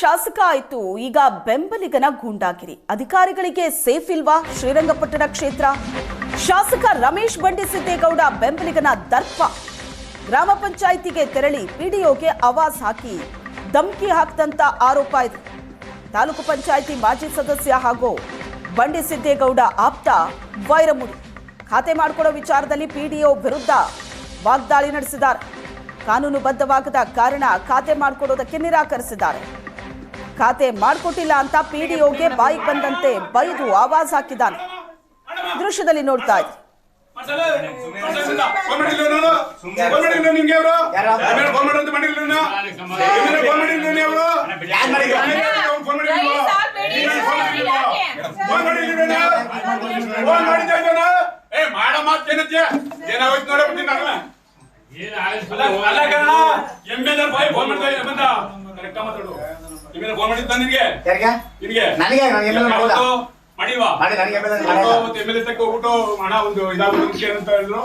ಶಾಸಕ ಆಯಿತು. ಈಗ ಬೆಂಬಲಿಗನ ಗೂಂಡಾಗಿರಿ. ಅಧಿಕಾರಿಗಳಿಗೆ ಸೇಫ್ ಇಲ್ವಾ? ಶ್ರೀರಂಗಪಟ್ಟಣ ಕ್ಷೇತ್ರ. ಶಾಸಕ ರಮೇಶ್ ಬಂಡಿಸಿದ್ದೇಗೌಡ ಬೆಂಬಲಿಗನ ದರ್ಪ. ಗ್ರಾಮ ಪಂಚಾಯಿತಿಗೆ ತೆರಳಿ ಪಿಡಿಒಗೆ ಆವಾಜ್ ಹಾಕಿ ಧಮಕಿ ಹಾಕಿದಂತ ಆರೋಪ ಇದೆ. ತಾಲೂಕು ಪಂಚಾಯಿತಿ ಮಾಜಿ ಸದಸ್ಯ ಹಾಗೂ ಬಂಡಿ ಸಿದ್ದೇಗೌಡ ಆಪ್ತ ವೈರಮುಡಿ ಖಾತೆ ಮಾಡಿಕೊಡೋ ವಿಚಾರದಲ್ಲಿ ಪಿಡಿಒ ವಿರುದ್ಧ ವಾಗ್ದಾಳಿ ನಡೆಸಿದ್ದಾರೆ. ಕಾನೂನುಬದ್ಧವಾಗದ ಕಾರಣ ಖಾತೆ ಮಾಡಿಕೊಡೋದಕ್ಕೆ ನಿರಾಕರಿಸಿದ್ದಾರೆ. ಖಾತೆ ಮಾಡಿಕೊಟ್ಟಿಲ್ಲ ಅಂತ ಪಿಡಿಒಗೆ ಬಾಯಿಗೆ ಬಂದಂತೆ ಬೈದು ಆವಾಜ್ ಹಾಕಿದ್ದಾನೆ. ದೃಶ್ಯದಲ್ಲಿ ನೋಡ್ತಾ ಇದ್ರಿ ಏನಾಯ್ತು ಅಲ್ಲ ಕಣ ಎಮ್ಮೆ ಬಾಯಿ ಫೋನ್ ಮಾಡ್ತಾ ಬಂದ. ಕರೆಕ್ಟ್ ಮಾತಾಡು ನಿಮಗೆ ಫೋನ್ ಮಾಡಿದ್ದ ನಿಮಗೆ ಯಾರಿಗೆ ನಿಮಗೆ ನನಗೆ ನಾನು MLA ಮಾಡಿಲ್ಲ. ಮಾಡಿವಾ ಮಾಡಿ ನನಗೆ MLA ಮಾಡಿಲ್ಲ. ಮತ್ತೆ ಅವತ್ತು MLA ತಕ್ಕ ಹೋಗ್ಬಿಟ್ಟು ಹಣ ಒಂದು ಇದಾಗ್ಬಿಟ್ಟು ಅಂತ ಹೇಳಿದ್ರು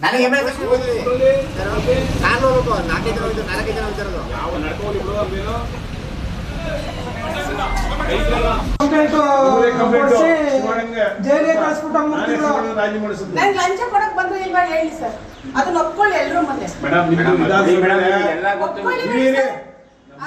ನನಗೆ ಎಂ ಎಲ್ ಕಾನೂನು ನಾಲ್ಕೈದು ಜನ ನಾಲ್ಕೈದು ಜನ ಹೋಗಿರೋದು ಯಾವ ನಡ್ಕೊಂಡು ಬಿಡು ಜೈಲಿಗೆ ಕಳಿಸ್ಬಿಟ್ಟು ನಂಗೆ ಲಂಚ ಕೊಡಕ್ ಬಂದ್ರು ಇಲ್ವಾ ಹೇಳಿ ಸರ್ ಅದನ್ನ ಒಪ್ಕೊಳ್ಳಿ ಮುಂದೆ ಒಪ್ಕೊಳ್ಳಿ ಬಿಡಿ ಸರ್. ಆ,